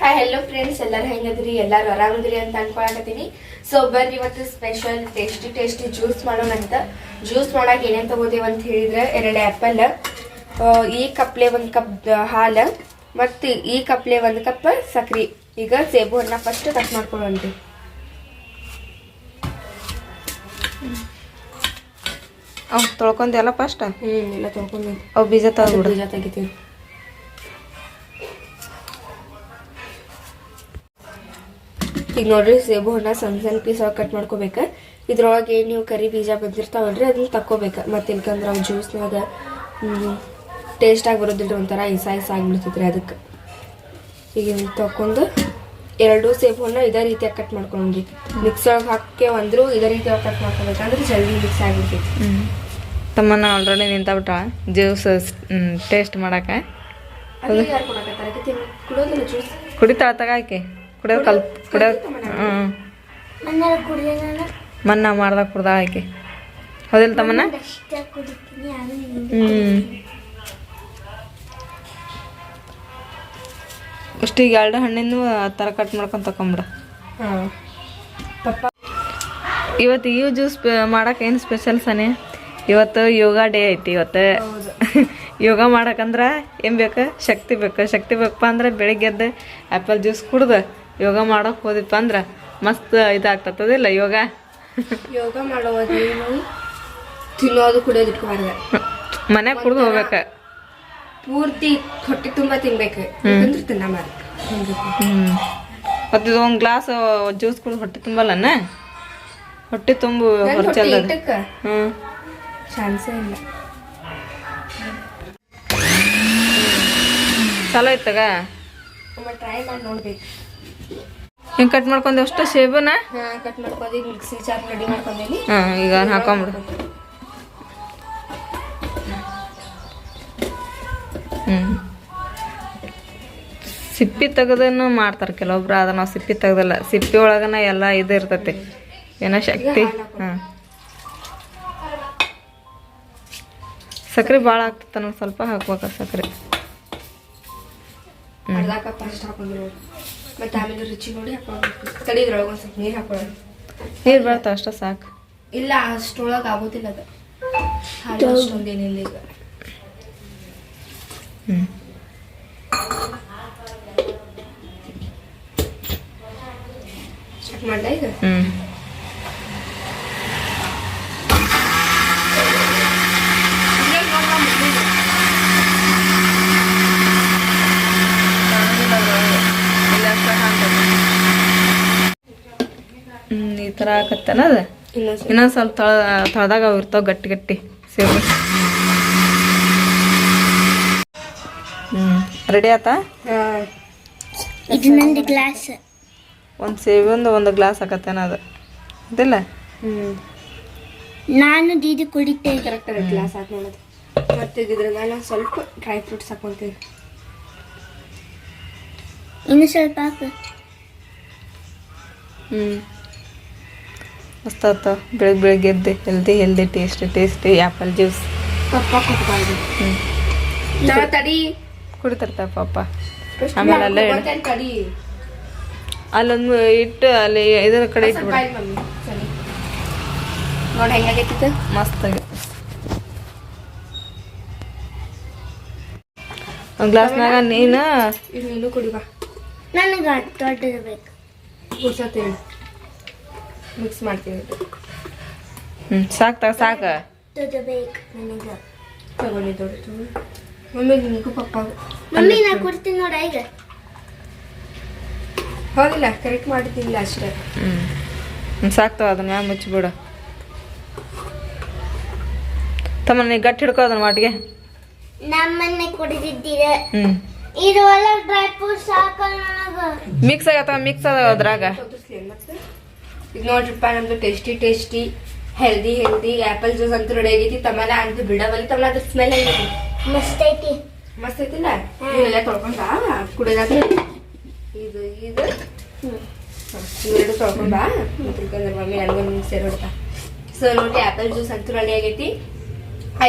Hi hello friends ಎಲ್ಲರೂ ಹೆಂಗದ್ರಿ ಎಲ್ಲರೂ ಆರಾಮದ್ರಿ ಅಂತ ಅನ್ಕೊಳಕತ್ತೀನಿ. ಸೊ ಬರ್ರಿ ಇವತ್ತು ಸ್ಪೆಷಲ್ ಟೇಸ್ಟಿ ಟೇಸ್ಟಿ ಜ್ಯೂಸ್ ಮಾಡೋಣ ಅಂತ. ಜ್ಯೂಸ್ ಮಾಡೋಕೆ ಏನೇನು ತಗೋತೀವಿ ಅಂತ ಹೇಳಿದ್ರೆ ಎರಡು ಆ್ಯಪಲ್ ಈ ಕಪ್ಲೆ ಒಂದು ಕಪ್ ಹಾಲು ಮತ್ತು ಈ ಕಪ್ಲೆ ಒಂದು ಕಪ್ ಸಕ್ರಿ. ಈಗ ಸೇಬು ಅನ್ನ ಫಸ್ಟ್ ಕಟ್ ಮಾಡ್ಕೊಳ್ಳೋಣ ಅವು ತೊಳ್ಕೊಂತೆಲ್ಲ ಫಸ್ಟ್ ಹ್ಞೂ ಇಲ್ಲ ತೊಳ್ಕೊಂಡು. ಅವು ಬೀಜ ತೆಗ್ದ್ಬಿಡು. ಬೀಜ ತೆಗಿತೀವಿ. ಈಗ ನೋಡ್ರಿ ಸೇಬು ಹಣ್ಣ ಸಣ್ಣ ಸಣ್ಣ ಪೀಸ್ ಕಟ್ ಮಾಡ್ಕೋಬೇಕು. ಇದ್ರೊಳಗೆ ಏನು ನೀವು ಕರಿ ಬೀಜ ಬಂದಿರ್ತಾವಲ್ರಿ ಅದನ್ನ ತಕ್ಕೋಬೇಕು. ಮತ್ತೆ ಇಲ್ಕಂದ್ರೆ ಅವು ಜ್ಯೂಸ್ನಾಗ ಟೇಸ್ಟ್ ಆಗಿ ಬರೋದಿಲ್ಲ ಒಂಥರ ಇಸ ಇಸ ಆಗಿಬಿಡ್ತಿದ್ರಿ ಅದಕ್ಕೆ. ಈಗ ತಕೊಂಡು ಎರಡು ಸೇಬು ಹಣ್ಣ ಇದೇ ರೀತಿಯಾಗಿ ಕಟ್ ಮಾಡ್ಕೊಂಡ್ರಿ ಮಿಕ್ಸ್ ಒಳಗೆ ಹಾಕಿ ಅಂದ್ರು ಇದೇ ರೀತಿಯಾಗಿ ಕಟ್ ಮಾಡ್ಕೊಬೇಕಂದ್ರೆ ಜಲ್ದಿ ಮಿಕ್ಸ್ ಆಗಿರ್ತೈತಿ ತಮ್ಮನ ತಮ್ಮನ್ನ ಆಲ್ರೆಡಿ ನಿಂತಬಿಟ್ಟ ಜ್ಯೂಸ್ ಟೇಸ್ಟ್ ಮಾಡಕ್ಕೆ. ಕುಡಿತಾಳ ತಗ ಆಕೆ. ಕುಡಿಯೋದು ಕಲ್ ಕುಡಿಯೋದು ಹ್ಞೂ ಮನ್ನ ಮಾಡ್ದಾಗ ಕುಡ್ದ ಆಕೆ. ಹೌದಿಲ್ಲ ತಮ್ಮನ್ನ ಹ್ಞೂ ಅಷ್ಟು ಈಗ ಎರಡು ಹಣ್ಣಿಂದು ಆ ಥರ ಕಟ್ ಮಾಡ್ಕೊಂಡು ತಕೊಂಬಿಡ. ಇವತ್ತು ಇವು ಜ್ಯೂಸ್ ಮಾಡಕ್ಕೆ ಏನು ಸ್ಪೆಷಲ್ ಸನಿ? ಇವತ್ತು ಯೋಗ ಡೇ ಐತಿ ಇವತ್ತು. ಯೋಗ ಮಾಡಕ್ಕಂದ್ರೆ ಏನು ಬೇಕು? ಶಕ್ತಿ ಬೇಕು. ಶಕ್ತಿ ಬೇಕಪ್ಪ ಅಂದ್ರೆ ಬೆಳಿಗ್ಗೆ ಎದ್ದು ಆ್ಯಪಲ್ ಜ್ಯೂಸ್ ಕುಡ್ದು ಯೋಗ ಮಾಡೋಕೆ ಹೋದಿಪ್ಪ ಅಂದ್ರೆ ಮಸ್ತ್ ಇದಾಗ್ತದಿಲ್ಲ ಯೋಗ? ಯೋಗ ಮಾಡೋದು ತಿನ್ನೋದು ಕುಡಿಯೋದು ಇಟ್ಕೋಬಾರ್ದು. ಮನೆ ಕುಡ್ದು ಹೋಗ್ಬೇಕ? ಪೂರ್ತಿ ಹೊಟ್ಟೆ ತುಂಬ ತಿನ್ಬೇಕು. ತಿನ್ನಬಾರ್ದು. ಹ್ಞೂ ಮತ್ತು ಇದು ಒಂದು ಗ್ಲಾಸ್ ಜ್ಯೂಸ್ ಕುಡಿದು ಹೊಟ್ಟೆ ತುಂಬಲ್ಲನ? ಹೊಟ್ಟೆ ತುಂಬು ಹೊರಚಲ್ಲ ಇಟ್ಟಕ್ಕ? ಹ್ಞೂ ಚಾನ್ಸೇ ಇಲ್ಲ. ಚಲೋ ಇತ್ತಗ? ಟ್ರೈ ಮಾಡಿ ನೋಡ್ಬೇಕು. ಹಿಂಗೆ ಕಟ್ ಮಾಡ್ಕೊಂಡೆ ಅಷ್ಟು ಸೇಬನ? ಹಾ ಕಟ್ ಮಾಡ್ಕೊಂಡು. ಈಗ ಮಿಕ್ಸಿ ಜಾರ್ ರೆಡಿ ಮಾಡ್ಕೊಂಡೇನಿ. ಹಾಂ ಈಗ ಹಾಕೊಂಬಿಡು. ಹ್ಞೂ ಸಿಪ್ಪಿ ತೆಗೆದನ್ನು ಮಾಡ್ತಾರೆ ಕೆಲವೊಬ್ರು ಆದ್ರೆ ನಾವು ಸಿಪ್ಪಿ ತೆಗ್ದಲ್ಲ. ಸಿಪ್ಪಿ ಒಳಗನ ಎಲ್ಲ ಇದು ಇರ್ತೈತಿ. ಏನೋ ಶಕ್ತಿ. ಹಾಂ. ಸಕ್ರೆ ಭಾಳ ಆಗ್ತೈತೆ ನಮ್ಗೆ ಸ್ವಲ್ಪ ಹಾಕ್ಬೇಕು ಸಕ್ರೆ. ಮತ್ತೆ ಆಮೇಲೆ ರುಚಿ ನೋಡಿ ಹಾಕೊಳ್ಬೇಕು ತಡಿದ್ರೊಳಗೆ ಒಂದು ಸ್ವಲ್ಪ ನೀರು ಹಾಕೊಳ್ಳೋಣ ನೀರು ಬರ್ತಾವ ಅಷ್ಟೇ ಸಾಕು? ಇಲ್ಲ ಅಷ್ಟೊಳಗೆ ಆಗೋದಿಲ್ಲ ಅದು. ಹಾಲು ಅಷ್ಟೊಂದೇನಿಲ್ಲ ಈಗ. ಹ್ಞೂ ಚೆಕ್ ಮಾಡ್ಲ ಈಗ? ಹ್ಞೂ ಈ ಥರ ಆಕತ್ತನ ಅದು? ಇನ್ನೊಂದು ಇನ್ನೊಂದು ಸ್ವಲ್ಪ ತಳ ತಳದಾಗ ಅವು ಇರ್ತಾವ ಗಟ್ಟಿ ಗಟ್ಟಿ ಸೇಬು ಹ್ಞೂ ರೆಡಿ ಆತಾ? ಹಾಂ. ಇದು ನಂದು ಗ್ಲಾಸ್ ಒಂದು ಸೇಬಂದು ಒಂದು ಗ್ಲಾಸ್ ಆಕತ್ತೇನ ಅದು? ಇದಿಲ್ಲ? ಹ್ಞೂ ನಾನು ದೀದಿ ಕುಡಿತೇನೆ ಕರೆಕ್ಟ್ ಆಗಿ ಗ್ಲಾಸ್ ಹಾಕಿ ನೋಡೋದು ಮತ್ತೆ ಇದ್ರ ಮೇಲೆ ಸ್ವಲ್ಪ ಡ್ರೈ ಫ್ರೂಟ್ಸ್ ಹಾಕೊಂತೀವಿ ಇನ್ನು ಸ್ವಲ್ಪ ಹಾಕು. ಹ್ಞೂ ಮಸ್ತ್ ಆತ ಬೆಳಗ್ಗೆ ಬೆಳಗ್ಗೆ ಎದ್ದು healthy healthy tasty tasty apple juice. ಪಪ್ಪ ಕೊಟ್ಬಾರ್ದು ನಾ ತಡಿ. ಕುಡಿತಿರ್ತಾವ ಪಾಪ. ಆಮೇಲೆ ಅಲ್ಲೇ. ತಡಿ. ಅಲ್ಲೊಂದು ಇಟ್ಟು ಅಲ್ಲಿ ಇದರ ಕಡೆ ಇಟ್ಟು ಇಟ್ಬಿಡು. ನೋಡಿ ಹೆಂಗಾಗೈತಿತ್ತು ಮಸ್ತ್ ಆಗೈತೆ ಒಂದು ಗ್ಲಾಸ್ನಾಗ ನೀನು? ನೀನು ಕುಡಿಬಾ ನನಗೆ ದೊಡ್ಡದು ಬೇಕು. ಕುಡ್ಸತ್ತೀನಿ ಮಿಕ್ಸ್ ಮಾಡ್ತೀನಿ. ಹ್ಞೂ ಸಾಕು ತಗ ಸಾಕು. ದೊಡ್ಡ ಬೇಕು ನನಗೆ. ತಗೊಂಡಿ ದೊಡ್ಡ ಮಮ್ಮಿ ನಿನಗೂ ಪಪ್ಪ ಮಮ್ಮಿ ನಾ ಕೊಡ್ತೀನಿ ನೋಡ ಈಗ. ಹೌದಿಲ್ಲ ಕರೆಕ್ಟ್ ಮಾಡಿದ್ದಿಲ್ಲ ಅಷ್ಟೇ. ಹ್ಞೂ ಹ್ಞೂ ಸಾಕ್ತಾವ ಅದನ್ನ ಮುಚ್ಚಿಬಿಡು. ತಮ್ಮ ನೀ ಗಟ್ಟಿ ಹಿಡ್ಕೋ ಅದನ್ನ ಮಾಟಿಗೆ. ನಮ್ಮನ್ನೆ ಕುಡಿದಿದ್ದೀರ. ಹ್ಞೂ ಇದು ಒಳ್ಳೆ ಡ್ರೈ ಫ್ರೂಟ್ಸ್ ಸಾಕಲ್ಲ ನನಗೆ. ಮಿಕ್ಸ್ ಆಗತ್ತವ ಮಿಕ್ಸ್ ಅದ ಅದ್ರಾಗ. ಈಗ ನೋಡ್ರಿಪ್ಪ ನಮ್ದು tasty tasty healthy healthy apple juice ಅಂತೂ ರೆಡಿ ಆಗೈತಿ. ತಮ್ಮಲ್ಲ ಅಂತೂ ಬಿಡವಲ್ಲಿ ತಮ್ಮ ಅದ್ರ ಸ್ಮೆಲ್ ಐತಿ? ಮಸ್ತ್ ಐತಿ. ಮಸ್ತ್ ಐತಿಲ್ಲ? ಇವೆಲ್ಲ ತೊಳ್ಕೊಂಡ ಕುಡಿದಾದ್ರೆ ಇದು ಇದು? ಇವೆರಡು ತೊಳ್ಕೊಂಡ ಮತ್ತೆ ಮಮ್ಮಿ ನನಗೊಂದು ಸೇರಿ ಹೊಡ್ತಾ. ಸೊ ನೋಡಿ ಆಪಲ್ ಜ್ಯೂಸ್ ಅಂತೂ ರೆಡಿ ಆಗೈತಿ.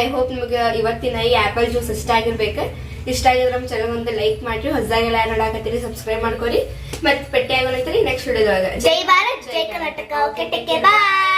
ಐ ಹೋಪ್ ನಿಮಗೆ ಇವತ್ತಿನ ಈ ಆಪಲ್ ಜ್ಯೂಸ್ ಇಷ್ಟ ಆಗಿರ್ಬೇಕು. ಇಷ್ಟ ಆಗಿದ್ರೆ ನಮ್ಮ ಚಾನಲ್ ಒಂದು ಲೈಕ್ ಮಾಡ್ರಿ. ಹೊಸದಾಗೆಲ್ಲ ನೋಡಾಕತ್ತೀರಿ ಸಬ್ಸ್ಕ್ರೈಬ್ ಮಾಡ್ಕೊರಿ. ಮತ್ತೆ ಪೆಟ್ಟಿ ಆಗೋಣ ನೆಕ್ಸ್ಟ್ ವಿಡಿಯೋದೊಳಗೆ ಜೈ ಭಾರತ್! ಜೈ ಕರ್ನಾಟಕ ಓಕೆ ಟೇಕ್ ಬಾಯ್